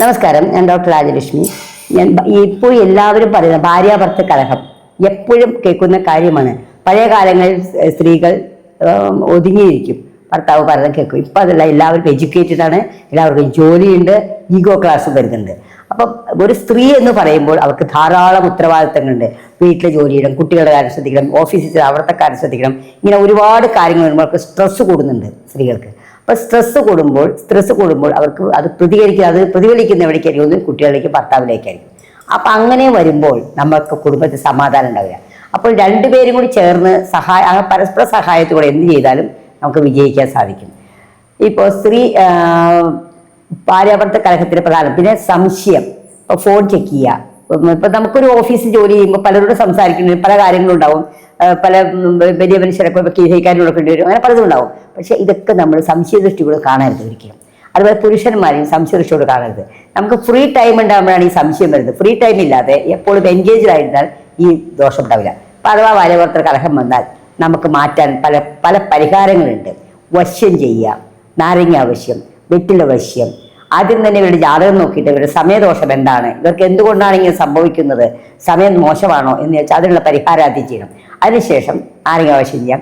നമസ്കാരം ഞാൻ ഡോക്ടർ രാജലക്ഷ്മി. ഞാൻ ഇപ്പോൾ എല്ലാവരും പറയുന്ന ഭാര്യാഭർത്ത കലഹം എപ്പോഴും കേൾക്കുന്ന കാര്യമാണ്. പഴയ കാലങ്ങളിൽ സ്ത്രീകൾ ഒതുങ്ങിയിരിക്കും. ഭർത്താവ് പറയുന്നത് കേൾക്കും. ഇപ്പം അതല്ല എല്ലാവർക്കും എഡ്യൂക്കേറ്റഡ് ആണ്. എല്ലാവർക്കും ജോലിയുണ്ട് ഈഗോ ക്ലാസ് വരുന്നുണ്ട്. അപ്പം ഒരു സ്ത്രീ എന്ന് പറയുമ്പോൾ അവർക്ക് ധാരാളം ഉത്തരവാദിത്തങ്ങളുണ്ട്. വീട്ടിലെ ജോലി ചെയ്യണം കുട്ടികളുടെ കാര്യം ശ്രദ്ധിക്കണം ഓഫീസിൽ അവിടുത്തെ കാര്യം ശ്രദ്ധിക്കണം. ഇങ്ങനെ ഒരുപാട് കാര്യങ്ങൾ വരുമ്പോൾ അവർക്ക് സ്ട്രെസ് കൂടുന്നുണ്ട് സ്ത്രീകൾക്ക്. അപ്പൊ സ്ട്രെസ് കൂടുമ്പോൾ സ്ട്രെസ് കൂടുമ്പോൾ അവർക്ക് അത് പ്രതികരിക്കുക അത് പ്രതിഫലിക്കുന്ന എവിടേക്കായിരിക്കും? ഒന്ന് കുട്ടികളിലേക്ക് ഭർത്താവിലേക്കായിരിക്കും. അപ്പൊ അങ്ങനെ വരുമ്പോൾ നമുക്ക് കുടുംബത്തിൽ സമാധാനം ഉണ്ടാവില്ല അപ്പോൾ രണ്ടുപേരും കൂടി ചേർന്ന് സഹായ പരസ്പര സഹായത്തോടെ എന്ത് ചെയ്താലും നമുക്ക് വിജയിക്കാൻ സാധിക്കും. ഇപ്പോൾ സ്ത്രീ ഭാര്യാഭർത്ത കലഹത്തിന് പ്രധാനം. പിന്നെ സംശയം. ഇപ്പോൾ ഫോൺ ചെക്ക് ചെയ്യുക. ഇപ്പൊ നമുക്കൊരു ഓഫീസിൽ ജോലി ചെയ്യുമ്പോൾ പലരോട് സംസാരിക്കുന്നതിന് പല കാര്യങ്ങളും ഉണ്ടാവും ആ, പല വലിയ മനുഷ്യരൊക്കെ കേസിക്കാനുള്ള വരും. അങ്ങനെ പലതും ഉണ്ടാവും. പക്ഷെ ഇതൊക്കെ നമ്മൾ സംശയദൃഷ്ടിയോട് കാണരുത് ഒരിക്കലും. അതുപോലെ പുരുഷന്മാരെയും സംശയദൃഷ്ടിയോട് കാണരുത്. നമുക്ക് ഫ്രീ ടൈം ഉണ്ടാകുമ്പോഴാണ് ഈ സംശയം വരുന്നത്. ഫ്രീ ടൈം ഇല്ലാതെ എപ്പോഴും എൻഗേജ്ഡ് ആയിരുന്നാൽ ഈ ദോഷം ഉണ്ടാവില്ല. അഥവാ ഭാര്യഭർത്തൃ കലഹം വന്നാൽ നമുക്ക് മാറ്റാൻ പല പല പരിഹാരങ്ങളുണ്ട്. വശ്യം ചെയ്യുക നാരങ്ങ ആവശ്യം വെറ്റില വശ്യം ആദ്യം തന്നെ ഇവരുടെ ജാതകം നോക്കിയിട്ട് ഇവരുടെ സമയദോഷം എന്താണ്? ഇവർക്ക് എന്തുകൊണ്ടാണ് ഇങ്ങനെ സംഭവിക്കുന്നത്? സമയം മോശമാണോ എന്ന് വെച്ചാൽ അതിനുള്ള പരിഹാരം ആദ്യം ചെയ്യണം. അതിനുശേഷം ആരെങ്കിലും വശം ചെയ്യാം?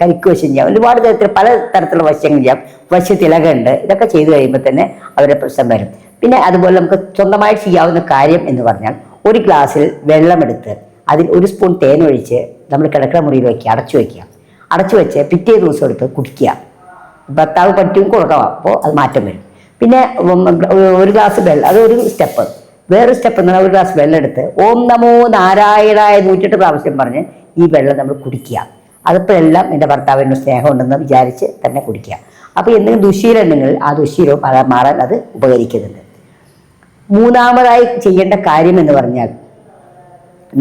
കരിക്ക് വശം ചെയ്യാം. ഒരുപാട് തരത്തിൽ പല തരത്തിലുള്ള വശങ്ങൾ ചെയ്യാം. വശ്യത്തിലകുണ്ട് ഇതൊക്കെ ചെയ്തു കഴിയുമ്പോൾ തന്നെ അവരുടെ പ്രശ്നം വരും. പിന്നെ അതുപോലെ നമുക്ക് സ്വന്തമായി ചെയ്യാവുന്ന കാര്യം എന്ന് പറഞ്ഞാൽ ഒരു ഗ്ലാസ്സിൽ വെള്ളമെടുത്ത് അതിൽ ഒരു സ്പൂൺ തേൻ ഒഴിച്ച് നമ്മൾ കിടക്കുന്ന മുറിയിൽ വയ്ക്കുക അടച്ചു വയ്ക്കുക. അടച്ചു വെച്ച് പിറ്റേ ദിവസം എടുത്ത് കുടിക്കുക. ഭർത്താവ് പറ്റും കൊടുക്കാം അപ്പോൾ അത് മാറ്റം വരും. പിന്നെ ഒരു ഗ്ലാസ് വെള്ളം അത് ഒരു സ്റ്റെപ്പ് വേറൊരു സ്റ്റെപ്പ് എന്ന് പറഞ്ഞാൽ ഒരു ഗ്ലാസ് വെള്ളം എടുത്ത് ഓം നമോ നാരായണായ നൂറ്റെട്ട് പ്രാവശ്യം പറഞ്ഞ് ഈ വെള്ളം നമ്മൾ കുടിക്കുക. അതിപ്പോഴെല്ലാം എന്റെ ഭർത്താവിന്റെ സ്നേഹമുണ്ടെന്ന് വിചാരിച്ച് തന്നെ കുടിക്കുക. അപ്പോൾ എന്തെങ്കിലും ദുശീലുണ്ടെങ്കിൽ ആ ദുശീലവും അത് മാറാൻ അത് ഉപകരിക്കുന്നുണ്ട്. മൂന്നാമതായി ചെയ്യേണ്ട കാര്യം എന്ന് പറഞ്ഞാൽ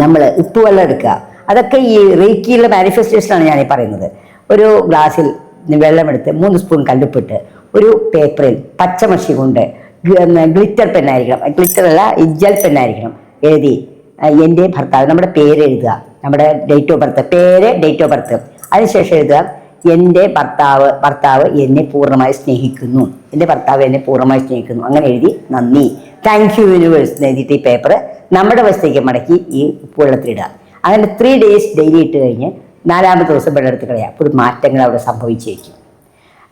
നമ്മൾ ഉപ്പ് വെള്ളം എടുക്കുക. അതൊക്കെ ഈ റേക്കിയുള്ള മാനിഫെസ്റ്റേഷനാണ് ഞാൻ പറയുന്നത്. ഒരു ഗ്ലാസ്സിൽ വെള്ളമെടുത്ത് മൂന്ന് സ്പൂൺ കല്ലുപ്പിട്ട് ഒരു പേപ്പറിൽ പച്ചമഷി കൊണ്ട് ഗ്ലിറ്റർ പെന്നായിരിക്കണം ഗ്ലിറ്റർ അല്ല ഇജ്ജൽ പെന്നായിരിക്കണം എഴുതി എന്റെ ഭർത്താവ് നമ്മുടെ പേര് എഴുതുക. നമ്മുടെ ഡേറ്റ് ഓഫ് ബർത്ത് പേര് ഡേറ്റ് ഓഫ് ബർത്ത് അതിനുശേഷം എഴുതുക എന്റെ ഭർത്താവ് ഭർത്താവ് എന്നെ പൂർണമായി സ്നേഹിക്കുന്നു. എന്റെ ഭർത്താവ് എന്നെ പൂർണമായി സ്നേഹിക്കുന്നു. അങ്ങനെ എഴുതി നന്ദി. താങ്ക് യു യൂണിവേഴ്സ് എഴുതിയിട്ട് ഈ പേപ്പർ നമ്മുടെ വശത്തേക്ക് മടക്കി ഈ വെള്ളത്തിലിടുക അങ്ങനെ ത്രീ ഡേയ്സ് ഡെയിലി ഇട്ട് കഴിഞ്ഞ് നാലാമത്തെ ദിവസം വെള്ളം എടുത്ത് കളയാം അപ്പോൾ മാറ്റങ്ങൾ അവിടെ സംഭവിച്ചേക്കും.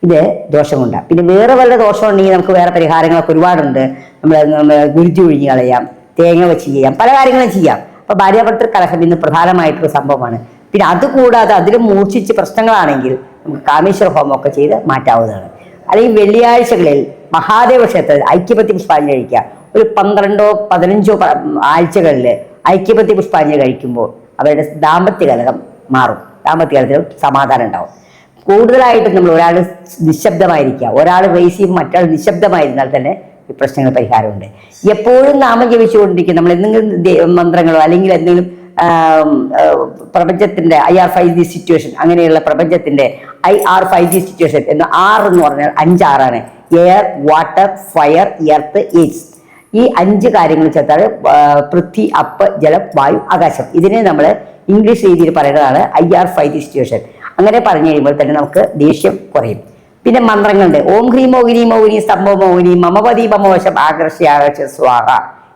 ഇത് ദോഷമുണ്ട്. പിന്നെ വേറെ വല്ല ദോഷം ഉണ്ടെങ്കിൽ നമുക്ക് വേറെ പരിഹാരങ്ങളൊക്കെ ഒരുപാടുണ്ട്. നമ്മൾ ഗുരുതി ഒഴിഞ്ഞ് കളയാം തേങ്ങ വെച്ച് ചെയ്യാം പല കാര്യങ്ങളും ചെയ്യാം. അപ്പൊ ഭാര്യാഭർത്തൃ കലഹം ഇന്ന് പ്രധാനമായിട്ടുള്ള സംഭവമാണ്. പിന്നെ അതുകൂടാതെ അതിലും മൂർച്ഛിച്ച് പ്രശ്നങ്ങളാണെങ്കിൽ നമുക്ക് കാമേശ്വര ഹോമമൊക്കെ ചെയ്ത് മാറ്റാവുന്നതാണ്. അല്ലെങ്കിൽ വെള്ളിയാഴ്ചകളിൽ മഹാദേവ ക്ഷേത്രത്തിൽ ഐക്യപത്തി പുഷ്പാഞ്ജലി കഴിക്കുക. ഒരു പന്ത്രണ്ടോ പതിനഞ്ചോ ആഴ്ചകളിൽ ഐക്യപത്തി പുഷ്പാഞ്ജലി കഴിക്കുമ്പോൾ അവരുടെ ദാമ്പത്യ കലഹം മാറും. ദാമ്പത്യ കലഹത്തിൽ സമാധാനം ഉണ്ടാവും. കൂടുതലായിട്ടും നമ്മൾ ഒരാൾ നിശബ്ദമായിരിക്കുക. ഒരാൾ റേസ് ചെയ്യുമ്പോൾ മറ്റൊരാൾ നിശബ്ദമായിരുന്നാൽ തന്നെ ഈ പ്രശ്നങ്ങൾ പരിഹാരമുണ്ട്. എപ്പോഴും നാമം ജപിച്ചുകൊണ്ടിരിക്കും നമ്മൾ എന്തെങ്കിലും മന്ത്രങ്ങളോ അല്ലെങ്കിൽ എന്തെങ്കിലും പ്രപഞ്ചത്തിന്റെ I R five G situation അങ്ങനെയുള്ള പ്രപഞ്ചത്തിന്റെ I R five G situation എന്ന് ആർ എന്ന് പറഞ്ഞാൽ അഞ്ചാറാണ്. Air water fire earth ether ഈ അഞ്ച് കാര്യങ്ങൾ ചേർത്താൽ പൃഥ്വി അപ്പ് ജലം വായു ആകാശം. ഇതിനെ നമ്മൾ ഇംഗ്ലീഷ് രീതിയിൽ പറയുന്നതാണ് I R five G situation അങ്ങനെ പറഞ്ഞു കഴിയുമ്പോൾ തന്നെ നമുക്ക് ദേഷ്യം കുറയും. പിന്നെ മന്ത്രങ്ങളുണ്ട്. ഓം ഹ്രീം മോഹിനി മോഹിനി സ്തംഭ മോഹിനി മമപതി മമവശം ആകർഷി ആകർഷ സ്വാഹ.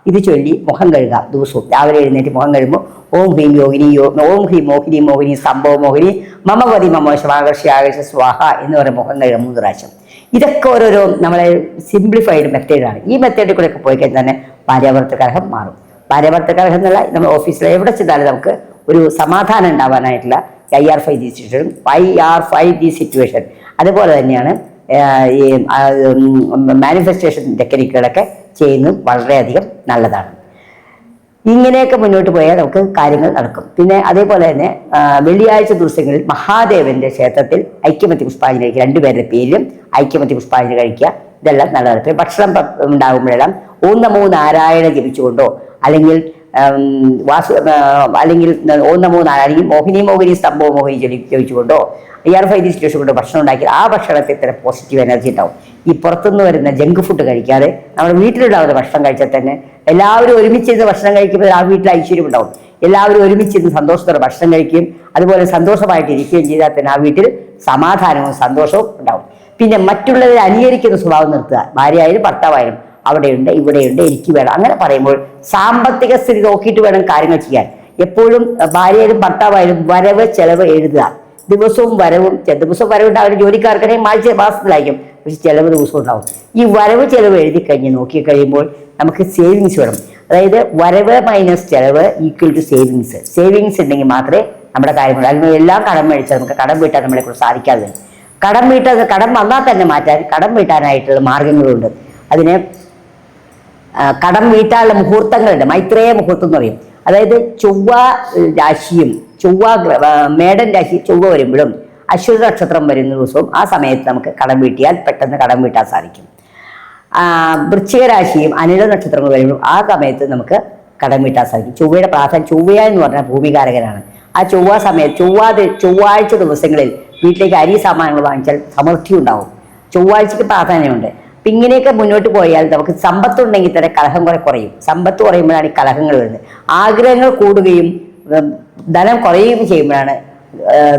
ഇത് ചൊല്ലി മുഖം കഴുകാം ദിവസവും രാവിലെ എഴുന്നേറ്റ് മുഖം കഴുകുമ്പോൾ ഓം ഹ്രീം യോഗിനി ഓം ഹ്രീം മോഹിനി മോഹിനി സംഭവ മോഹിനി മമപതി മമവശം ആകർഷി ആകർഷ സ്വാഹ എന്ന് പറയുന്ന മുഖം കഴുകാം മൂന്ന് പ്രാവശ്യം. ഇതൊക്കെ ഓരോരോ നമ്മളെ സിംപ്ലിഫൈഡ് മെത്തേഡാണ് ഈ മെത്തേഡിൽ കൂടെ ഒക്കെ പോയി കഴിഞ്ഞാൽ തന്നെ ഭാര്യാഭർത്തൃ കലഹം മാറും. ഭാര്യാഭർത്തൃ കലഹം എന്നുള്ള നമ്മൾ ഓഫീസിൽ എവിടെ ചെന്നാലും നമുക്ക് ഒരു സമാധാനം ഉണ്ടാവാനായിട്ടുള്ള I R five G situation I R five G situation അതുപോലെ തന്നെയാണ് ഈ മാനിഫെസ്റ്റേഷൻ ടെക്നിക്കുകളൊക്കെ ചെയ്യുന്നത് വളരെയധികം നല്ലതാണ്. ഇങ്ങനെയൊക്കെ മുന്നോട്ട് പോയാൽ നമുക്ക് കാര്യങ്ങൾ നടക്കും. പിന്നെ അതേപോലെ തന്നെ വെള്ളിയാഴ്ച ദിവസങ്ങളിൽ മഹാദേവന്റെ ക്ഷേത്രത്തിൽ ഐക്യമത്തി പുഷ്പാഞ്ജലി കഴിക്കുക. രണ്ടുപേരുടെ പേരിലും ഐക്യമത്തി പുഷ്പാഞ്ജലി കഴിക്കുക. ഇതെല്ലാം നല്ലതാണ് പിന്നെ ഭക്ഷണം ഉണ്ടാകുമ്പോഴെല്ലാം ഓം നമോ നാരായണ ജപിച്ചുകൊണ്ടോ അല്ലെങ്കിൽ വാസു അല്ലെങ്കിൽ ഓം നമോ നാരായണ അല്ലെങ്കിൽ മോഹിനി മോഹിനി സ്തംഭോ മോഹിനി ചൊല്ലി ചോദിച്ചുകൊണ്ടോ? ആർ ഫൈവ് സിറ്റുവേഷൻ കൊണ്ട് ഭക്ഷണം ഉണ്ടാക്കി. ആ ഭക്ഷണത്തിൽ തന്നെ പോസിറ്റീവ് എനർജി ഉണ്ടാവും. ഈ പുറത്തുനിന്ന് വരുന്ന ജങ്ക് ഫുഡ് കഴിക്കാതെ നമ്മുടെ വീട്ടിലുണ്ടാവുന്ന ഭക്ഷണം കഴിച്ചാൽ തന്നെ എല്ലാവരും ഒരുമിച്ചിരുന്ന് ഭക്ഷണം കഴിക്കുമ്പോൾ ആ വീട്ടിൽ ഐശ്വര്യം ഉണ്ടാവും. എല്ലാവരും ഒരുമിച്ചിരുന്ന് സന്തോഷത്തോടെ ഭക്ഷണം കഴിക്കുകയും അതുപോലെ സന്തോഷമായിട്ട് ഇരിക്കുകയും ചെയ്താൽ തന്നെ ആ വീട്ടിൽ സമാധാനവും സന്തോഷവും ഉണ്ടാവും. പിന്നെ മറ്റുള്ളവരെ അനുകരിക്കുന്ന സ്വഭാവം നിർത്തുക. ഭാര്യയായാലും ഭർത്താവായാലും അവിടെയുണ്ട് ഇവിടെയുണ്ട് എനിക്ക് വേണം. അങ്ങനെ പറയുമ്പോൾ സാമ്പത്തിക സ്ഥിതി നോക്കിയിട്ട് വേണം കാര്യങ്ങൾ ചെയ്യാൻ. എപ്പോഴും ഭാര്യയായാലും ഭർത്താവായാലും വരവ് ചെലവ് എഴുതുക. ദിവസവും വരവും ദിവസവും വരവുണ്ടാവും ജോലിക്കാർക്കനെ മാഴ്ച മാസത്തിലായിരിക്കും. പക്ഷെ ചിലവ് ദിവസവും ഉണ്ടാവും ഈ വരവ് ചെലവ് എഴുതി കഴിഞ്ഞ് നോക്കി കഴിയുമ്പോൾ നമുക്ക് സേവിങ്സ് വേണം. അതായത് വരവ് മൈനസ് ചെലവ് ഈക്വൽ ടു സേവിങ്സ്. സേവിങ്സ് ഉണ്ടെങ്കിൽ മാത്രമേ നമ്മുടെ കാര്യങ്ങൾ അല്ലെങ്കിൽ എല്ലാം കടം മേടിച്ചാൽ നമുക്ക് കടം വീട്ടാൻ നമ്മളെ കൊണ്ട് സാധിക്കാതെ കടം വീട്ടാൻ കടം വന്നാൽ തന്നെ മാറ്റാൻ കടം വീട്ടാനായിട്ടുള്ള മാർഗങ്ങളുണ്ട്. അതിന് കടം വീട്ടാനുള്ള മുഹൂർത്തങ്ങളുണ്ട്. മൈത്രേയ മുഹൂർത്തം എന്ന് പറയും. അതായത് ചൊവ്വ രാശിയും ചൊവ്വ മേടൻ രാശി ചൊവ്വ വരുമ്പോഴും അശ്വത നക്ഷത്രം വരുന്ന ദിവസവും ആ സമയത്ത് നമുക്ക് കടം വീട്ടിയാൽ പെട്ടെന്ന് കടം വീട്ടാൻ സാധിക്കും. വൃശ്ചിക രാശിയും അനിഴ നക്ഷത്രങ്ങൾ വരുമ്പോൾ ആ സമയത്ത് നമുക്ക് കടം വീട്ടാൻ സാധിക്കും. ചൊവ്വയുടെ പ്രാധാന്യം ചൊവ്വ എന്ന് പറഞ്ഞാൽ ഭൂമികാരകനാണ്. ആ ചൊവ്വ സമയത്ത് ചൊവ്വാ ചൊവ്വാഴ്ച ദിവസങ്ങളിൽ വീട്ടിലേക്ക് അരി സാമാനങ്ങൾ വാങ്ങിച്ചാൽ സമൃദ്ധി ഉണ്ടാവും ചൊവ്വാഴ്ചക്ക് പ്രാധാന്യമുണ്ട്. അപ്പൊ ഇങ്ങനെയൊക്കെ മുന്നോട്ട് പോയാൽ നമുക്ക് സമ്പത്തുണ്ടെങ്കിൽ തന്നെ കലഹം കുറെ കുറയും. സമ്പത്ത് കുറയുമ്പോഴാണ് ഈ കലഹങ്ങൾ വരുന്നത്. ആഗ്രഹങ്ങൾ കൂടുകയും ധനം കുറയുകയും ചെയ്യുമ്പോഴാണ്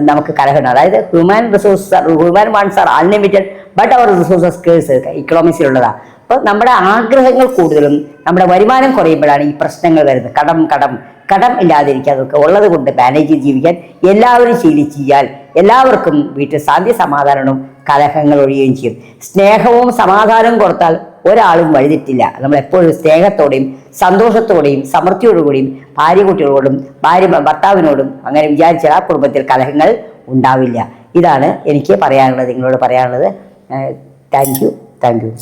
നമുക്ക് കലഹം അതായത് human resources human wants are unlimited but our resources scarce ഇക്കണോമിക്സിലുള്ളതാണ് അപ്പോൾ നമ്മുടെ ആഗ്രഹങ്ങൾ കൂടുതലും നമ്മുടെ വരുമാനം കുറയുമ്പോഴാണ് ഈ പ്രശ്നങ്ങൾ വരുന്നത്. കടം കടം കടം ഇല്ലാതിരിക്കാൻ നമുക്ക് ഉള്ളത് കൊണ്ട് മാനേജ് ചെയ്ത് ജീവിക്കാൻ എല്ലാവരും ശീലിച്ചാൽ എല്ലാവർക്കും വീട്ടിൽ ശാന്തി സമാധാനവും കലഹങ്ങൾ ഒഴിയുകയും ചെയ്യും. സ്നേഹവും സമാധാനവും കൊടുത്താൽ ഒരാളും വഴിതെറ്റില്ല. നമ്മൾ എപ്പോഴും സ്നേഹത്തോടെയും സന്തോഷത്തോടെയും സമൃദ്ധിയോടുകൂടിയും ഭാര്യ കുട്ടികളോടും ഭാര്യ ഭർത്താവിനോടും അങ്ങനെ വിചാരിച്ചാൽ ആ കുടുംബത്തിൽ കലഹങ്ങൾ ഉണ്ടാവില്ല. ഇതാണ് എനിക്ക് പറയാനുള്ളത് നിങ്ങളോട് പറയാനുള്ളത്. Thank you thank you